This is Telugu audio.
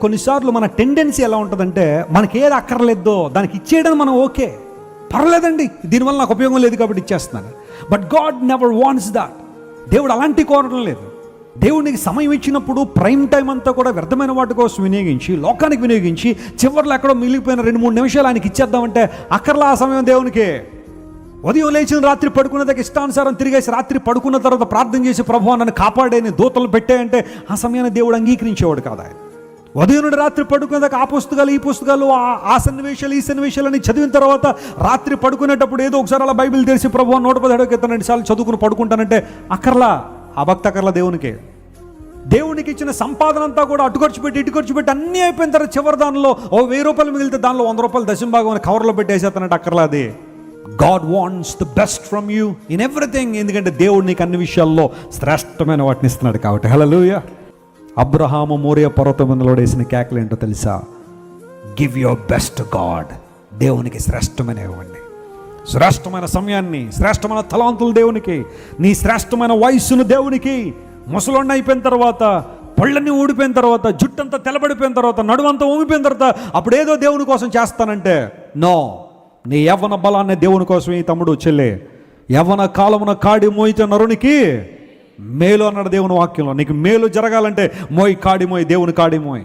కొన్నిసార్లు మన టెండెన్సీ ఎలా ఉంటుందంటే మనకి ఏది అక్కర్లేదో దానికి ఇచ్చేయడం మనం ఓకే. పర్లేదండి దీనివల్ల నాకు ఉపయోగం లేదు కాబట్టి ఇచ్చేస్తున్నాను. But God never wants that దేవుడు అలాంటి కోరడం లేదు. దేవునికి సమయం ఇచ్చినప్పుడు ప్రైమ్ టైం అంతా కూడా వ్యర్థమైన వాటి కోసం వినియోగించి లోకానికి వినియోగించి చివరిలో ఎక్కడో మిగిలిపోయిన రెండు మూడు నిమిషాలు ఆయనకి ఇచ్చేద్దామంటే అక్కర్లా ఆ సమయం దేవునికి. ఉదయం లేచిన రాత్రి పడుకున్నదాకా ఇష్టానుసారం తిరిగేసి రాత్రి పడుకున్న తర్వాత ప్రార్థన చేసి ప్రభు నన్ను కాపాడే దూతలు పెట్టాయంటే ఆ సమయాన్ని దేవుడు అంగీకరించేవాడు కాదు ఆయన. ఉదయం నుండి రాత్రి పడుకునేదాకా ఆ పుస్తకాలు ఈ పుస్తకాలు ఆ- సన్నివేశాలు ఈ సన్నివేశాలని చదివిన తర్వాత రాత్రి పడుకునేటప్పుడు ఏదో ఒకసారి అలా బైబిల్ తెరిచి ప్రభు నూట పదిహేడుకి క్రితం రెండు సార్లు చదువుకుని పడుకుంటానంటే అక్కర్లా ఆ భక్త అక్కర్లా దేవునికి. దేవునికి ఇచ్చిన సంపాదన అంతా కూడా అటు ఖర్చు పెట్టి ఇటు ఖర్చు పెట్టి అన్నీ అయిపోయిన తర్వాత చివరి దానిలో ఓ వెయ్యి రూపాయలు మిగిలితే దానిలో వంద రూపాయలు దశంభాగం అని కవర్లో పెట్టేసేస్తానంటే అక్కర్లా అది. God wants the best from you in everything ఎందుకంటే దేవుడు నీకు అన్ని విషయాల్లో శ్రేష్టమైన వాటిని ఇస్తున్నాడు కాబట్టి. హలలుయ అబ్రహాము మోరియ పర్వతం మందులో వేసిన కేకలు ఏంటో తెలుసా? గివ్ యువర్ బెస్ట్ గాడ్ దేవునికి శ్రేష్టమైన ఇవ్వండి. శ్రేష్టమైన సమయాన్ని శ్రేష్టమైన తలాంతులు దేవునికి నీ శ్రేష్టమైన వయస్సును దేవునికి ముసలోడిని అయిపోయిన తర్వాత పళ్ళన్నీ ఊడిపోయిన తర్వాత జుట్టంతా తెలబడిపోయిన తర్వాత నడుమంతా ఊగిపోయిన తర్వాత అప్పుడు ఏదో దేవుని కోసం చేస్తానంటే నో నీ యవ్వన బలాన్ని దేవుని కోసం ఈ తమ్ముడు చెల్లె యవ్వన కాలమున కాడి మోయితే నరునికి మేలు అన్నాడు దేవుని వాక్యంలో. నీకు మేలు జరగాలంటే మొయ్ కాడిమోయ దేవుని కాడిమోయ్